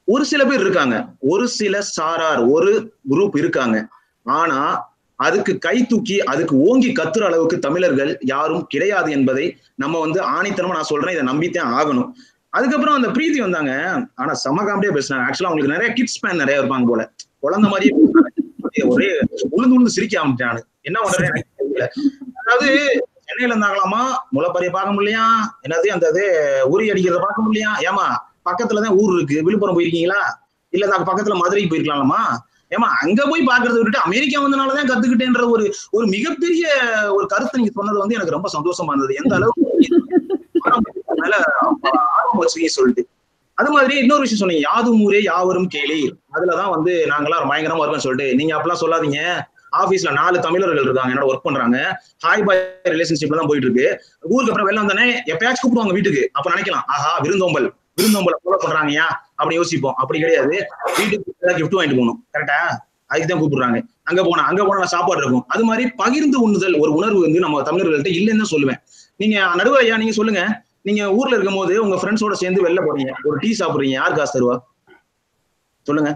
ஒரு சில பேர் இருக்காங்க. ஒரு சில சாரார் ஒரு குரூப் இருக்காங்க. ஆனா அதுக்கு கை தூக்கி அதுக்கு ஓங்கி கத்துற அளவுக்கு தமிழர்கள் யாரும் கிடையாது என்பதை நம்ம வந்து ஆணித்தனமா நான் சொல்றேன். இதை நம்பித்தான் ஆகணும். அதுக்கப்புறம் அந்த பிரீத்தி வந்தாங்க. ஆனா செம காமெடியா பேசினாங்க. ஆக்சுவலா அவங்களுக்கு நிறைய கிட்ஸ் பேன் நிறைய இருப்பாங்க போல. குழந்தை மாதிரியே ஒரே உளுந்து உளுந்து சிரிக்க ஆரம்பிச்சானு என்ன பண்றேன் எனக்கு தெரியல. அதாவது சென்னையில இருந்தாங்களாமா? முளைப்பறிய பார்க்க முடியலையா? என்னது அந்த இது உரி அடிக்கிறத பார்க்க முடியலையா? ஏமா பக்கத்துலதான் ஊர் இருக்கு. விழுப்புரம் போயிருக்கீங்களா? இல்ல நாங்க பக்கத்துல மதுரைக்கு போயிருக்கலாமா ஏமா அங்க போய் பாக்குறத விட்டுட்டு அமெரிக்கா வந்தனாலதான் கத்துக்கிட்டேன்ற ஒரு ஒரு மிகப்பெரிய ஒரு கருத்து நீங்க சொன்னது வந்து எனக்கு ரொம்ப சந்தோஷமா இருந்தது. எந்த அளவுக்கு மேல ஆர்வம் வச்சுக்கீங்க சொல்லிட்டு. அது மாதிரி இன்னொரு விஷயம் சொன்னீங்க யாதும் ஊரே யாவரும் கேளீர் அதுலதான் வந்து நாங்கெல்லாம் பயங்கரமா வருவேன் சொல்லிட்டு. நீங்க அப்பெல்லாம் சொல்லாதீங்க. ஆபீஸ்ல நாலு தமிழர்கள் இருக்காங்க என்னோட ஒர்க் பண்றாங்க. ஹாய் பாய் ரிலேஷன்ஷிப்ல தான் போயிட்டு இருக்கு. ஊருக்கு அப்புறம் வெளில வந்தானே எப்பயாச்சும் கூப்பிடுவாங்க வீட்டுக்கு. அப்ப நினைக்கலாம் ஆஹா விருந்தோம்பல். விருந்தோம்பல் ஃபாலோ பண்றாங்கயா அப்படி யோசிப்போம். அப்படி கிடையாது. வீட்டுக்கு கிஃப்ட் வாங்கிட்டு போகணும். கரெக்டா அதுக்கு தான் கூப்பிடுறாங்க. அங்க போனா அங்க போனா சாப்பாடு இருக்கும். அது மாதிரி பகிர்ந்து உண்ணுதல் ஒரு உணர்வு வந்து நம்ம தமிழர்கள்ட்ட இல்லைன்னு தான் சொல்லுவேன். நீங்க நடுவர் ஐயா நீங்க சொல்லுங்க. நீங்க ஊர்ல இருக்கும் போது உங்க ஃப்ரெண்ட்ஸோட சேர்ந்து வெளில போறீங்க ஒரு டீ சாப்பிடுறீங்க. யார் காசு தருவா? சொல்லுங்க.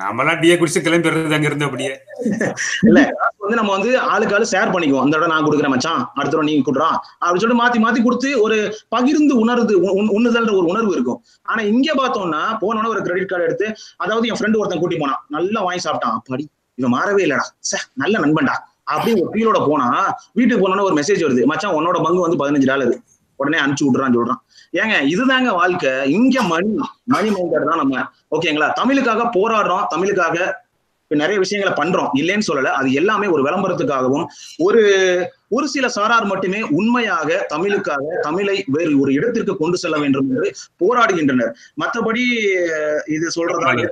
நாமெல்லாம் டீயை குடிச்சு கிளம்பிடுறது அங்க இருந்து அப்படியே. இல்ல வந்து நம்ம வந்து ஆளுக்கு ஆளு ஷேர் பண்ணிக்குவோம். அந்த இடம் நான் கொடுக்குறேன் மச்சான். அடுத்த இடம் நீங்க கொடுறான் அப்படின்னு சொல்லிட்டு மாத்தி மாத்தி கொடுத்து ஒரு பகிர்ந்து உணர்வு உண்ணுதல்ன்ற ஒரு உணர்வு இருக்கும். ஆனா இங்க பார்த்தோம்னா போனோட ஒரு கிரெடிட் கார்டு எடுத்து அதாவது என் ஃப்ரெண்டு ஒருத்தன் கூட்டி போனான். நல்லா வாங்கி சாப்பிட்டான். படி இவன் மாறவே இல்லடா. சே நல்ல நண்பன்டா. அப்படி ஒரு ஃபீலோட போனா வீட்டுக்கு போனோட ஒரு மெசேஜ் வருது. மச்சான் உன்னோட பங்கு வந்து பதினஞ்சு டாலர் உடனே அனுப்பிச்சு விட்டுறான்னு சொல்றான். ஏங்க இதுதாங்க வாழ்க்கை. இங்க மணி மணி மைண்டர் தான் நம்ம. ஓகேங்களா? தமிழுக்காக போராடுறோம். தமிழுக்காக நிறைய விஷயங்களை பண்றோம். இல்லைன்னு சொல்லல. அது எல்லாமே ஒரு விளம்பரத்துக்காகவும் ஒரு ஒரு சில சாரார் மட்டுமே உண்மையாக தமிழுக்காக தமிழை வேறு ஒரு இடத்திற்கு கொண்டு செல்ல வேண்டும் என்று போராடுகின்றனர். மற்றபடி இது சொல்றதா.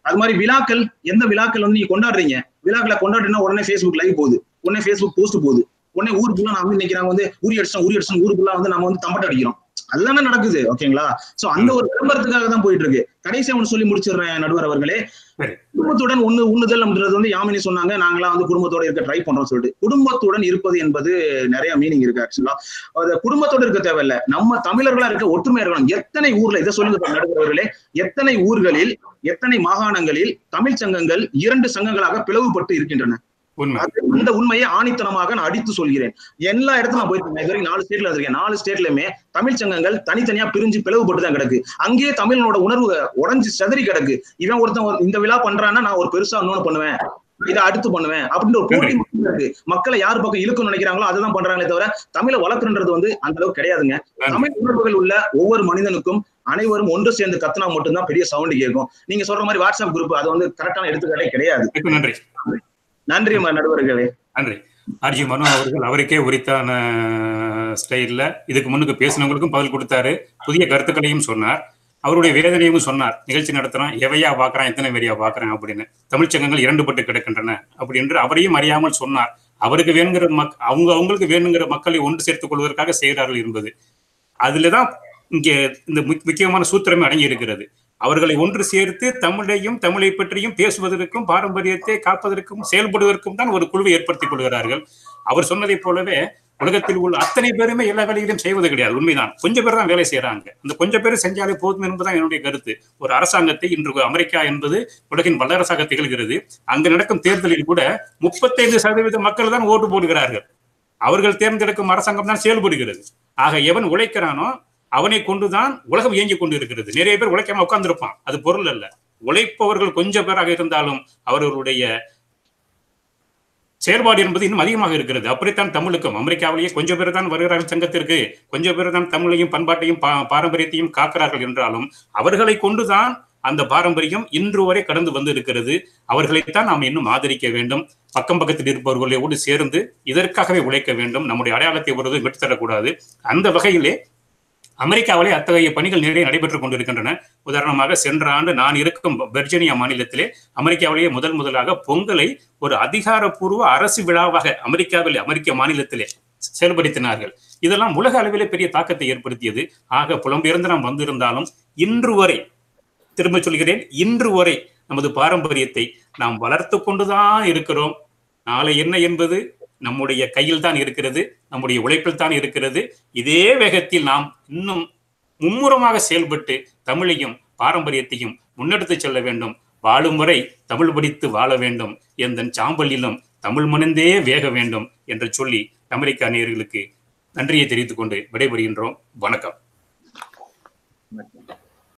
அது மாதிரி விழாக்கள் எந்த விழாக்கள் வந்து நீங்க கொண்டாடுறீங்க? விழாக்களை கொண்டாடுனா உடனே ஃபேஸ்புக் லைவ் போகுது. உடனே ஃபேஸ்புக் போஸ்ட் போகுது. உடனே ஊருக்குள்ள நான் வந்து இன்னைக்கு நாங்க வந்து உரி அடிச்சோம் உரி அடிச்சோம் ஊருக்குள்ள வந்து நம்ம வந்து தம்பட்ட அடிக்கிறோம். அதுதானே நடக்குது ஓகேங்களா? சோ அந்த ஒரு விளம்பரத்துக்காக தான் போயிட்டு இருக்கு கடைசியா ஒன்று சொல்லி முடிச்சிடுறேன் நடுவர் அவர்களே. குடும்பத்துடன் ஒண்ணு உண்ணுதல் அப்படின்றது வந்து யாமினி சொன்னாங்க. நாங்களாம் வந்து குடும்பத்தோட இருக்க ட்ரை பண்றோம் சொல்லிட்டு. குடும்பத்துடன் இருப்பது என்பது நிறைய மீனிங் இருக்கு ஆக்சுவலா அது குடும்பத்தோட இருக்க தேவையில்ல. நம்ம தமிழர்களா இருக்க ஒற்றுமையா இருக்கணும். எத்தனை ஊர்ல இதை சொல்லுங்க நடுவர்களே எத்தனை ஊர்களில் எத்தனை மாகாணங்களில் தமிழ் சங்கங்கள் இரண்டு சங்கங்களாக பிளவுபட்டு இருக்கின்றன? அந்த உண்மையை ஆணித்தனமாக நான் அடித்து சொல்கிறேன். எல்லா இடத்துல நான் போயிருக்கேன். இது வரைக்கும் நாலு ஸ்டேட்ல இருக்கேன் நாலு ஸ்டேட்லயுமே தமிழ் சங்கங்கள் தனித்தனியா பிரிஞ்சு பிளவுபட்டு தான் கிடக்கு. அங்கேயே தமிழனோட உணர்வு உடைஞ்சு செதறி கிடக்கு. இவன் ஒருத்தன் ஒரு- இந்த விழா பண்றான்னா நான் ஒரு பெருசா இன்னொன்னு பண்ணுவேன். இதை அடுத்து பண்ணுவேன். அப்படின்ற ஒரு போட்டி இருக்கு. மக்களை யார் பக்கம் இழுக்கணும்னு நினைக்கிறாங்களோ அதுதான் பண்றாங்களே தவிர தமிழை வளர்க்குன்றது வந்து அந்த அளவுக்கு கிடையாதுங்க. தமிழ் உணர்வுகள் உள்ள ஒவ்வொரு மனிதனுக்கும் அனைவரும் ஒன்று சேர்ந்து கத்துனா மட்டும்தான் பெரிய சவுண்ட் கேட்கும். நீங்க சொல்ற மாதிரி வாட்ஸ்அப் குரூப் அது வந்து கரெக்டான எடுத்துக்காட்டே கிடையாது. நன்றி. நன்றி நடுவர்களே. நன்றி. ஆர்ஜி மனு அவர்கள் அவருக்கே உரித்தான ஸ்டைல்ல இதுக்கு முன்னுக்கு பேசினவங்களுக்கும் பதில் கொடுத்தாரு. புதிய கருத்துக்களையும் சொன்னார். அவருடைய வேதனையும் சொன்னார். நிகழ்ச்சி நடத்துறான். எவையா பாக்குறான் எத்தனை வெறியா பாக்குறான் அப்படின்னு. தமிழ்ச் சங்கங்கள் இரண்டுபட்டு கிடக்கின்றன அப்படி என்று அவரையும் அறியாமல் சொன்னார். அவருக்கு வேணுங்கிற மக் அவங்க அவங்களுக்கு வேணுங்கிற மக்களை ஒன்று சேர்த்துக் கொள்வதற்காக செய்கிறார்கள் என்பது. அதுலதான் இங்கே இந்த முக்கியமான சூத்திரமே அடங்கி இருக்கிறது. அவர்களை ஒன்று சேர்த்து தமிழையும் தமிழை பற்றியும் பேசுவதற்கும் பாரம்பரியத்தை காப்பதற்கும் செயல்படுவதற்கும் தான் ஒரு குழுவை ஏற்படுத்திக் கொள்கிறார்கள். அவர் சொன்னதைப் போலவே உலகத்தில் உள்ள அத்தனை பேருமே எல்லா வேலைகளையும் செய்வது கிடையாது. உண்மைதான். கொஞ்சம் பேர் தான் வேலை செய்யறாங்க அந்த கொஞ்சம் பேர் செஞ்சாலே போதும் என்பதுதான் என்னுடைய கருத்து. ஒரு அரசாங்கத்தை இன்று அமெரிக்கா என்பது உலகின் வல்லரசாக திகழ்கிறது. அங்கு நடக்கும் தேர்தலில் கூட முப்பத்தைந்து சதவீத மக்கள் தான் ஓட்டு போடுகிறார்கள். அவர்கள் தேர்ந்தெடுக்கும் அரசாங்கம் தான் செயல்படுகிறது. ஆக எவன் உழைக்கிறானோ அவனை கொண்டுதான் உலகம் இயங்கிக் கொண்டு இருக்கிறது நிறைய பேர் உழைக்காம உட்கார்ந்துருப்பான். அது பொருள் அல்ல. உழைப்பவர்கள் கொஞ்சம் பேராக இருந்தாலும் அவர்களுடைய செயல்பாடு என்பது இன்னும் அதிகமாக இருக்கிறது. அப்படித்தான் தமிழுக்கும். அமெரிக்காவிலேயே கொஞ்சம் பேர் தான் வருகிறார்கள் சங்கத்திற்கு. கொஞ்சம் பேர் தான் தமிழையும் பண்பாட்டையும் பா- பாரம்பரியத்தையும் காக்கிறார்கள் என்றாலும் அவர்களை கொண்டுதான் அந்த பாரம்பரியம் இன்று வரை கடந்து வந்து இருக்கிறது அவர்களைத்தான் நாம் இன்னும் ஆதரிக்க வேண்டும். பக்கம் பக்கத்தில் இருப்பவர்களோடு சேர்ந்து இதற்காகவே உழைக்க வேண்டும். நம்முடைய அடையாளத்தை ஒருவரும் விட்டுத்தரக்கூடாது. அந்த வகையிலே அமெரிக்காவிலே அத்தகைய பணிகள் நிறைய நடைபெற்றுக் கொண்டிருக்கின்றன. உதாரணமாக சென்ற ஆண்டு நான் இருக்கும் வெர்ஜினியா மாநிலத்திலே அமெரிக்காவிலேயே முதல் முதலாக பொங்கலை ஒரு அதிகாரப்பூர்வ அரசு விழாவாக அமெரிக்காவில் அமெரிக்க மாநிலத்திலே செயல்படுத்தினார்கள். இதெல்லாம் உலக அளவிலே பெரிய தாக்கத்தை ஏற்படுத்தியது. ஆக புலம்பெயர்ந்து நாம் வந்திருந்தாலும் இன்று வரை திரும்ப சொல்கிறேன் இன்று வரை நமது பாரம்பரியத்தை நாம் வளர்த்து கொண்டுதான் இருக்கிறோம். நாளை என்ன என்பது நம்முடைய கையில் தான் இருக்கிறது நம்முடைய உழைப்பில் தான் இருக்கிறது. இதே வேகத்தில் நாம் இன்னும் மும்முரமாக செயல்பட்டு தமிழையும் பாரம்பரியத்தையும் முன்னெடுத்து செல்ல வேண்டும். வாழும் வரை தமிழ் படித்து வாழ வேண்டும். எந்த சாம்பலிலும் தமிழ் மணந்தே வேக வேண்டும் என்று சொல்லி அமெரிக்கா நேயர்களுக்கு நன்றியை தெரிவித்துக் கொண்டு விடைபெறுகின்றோம். வணக்கம்.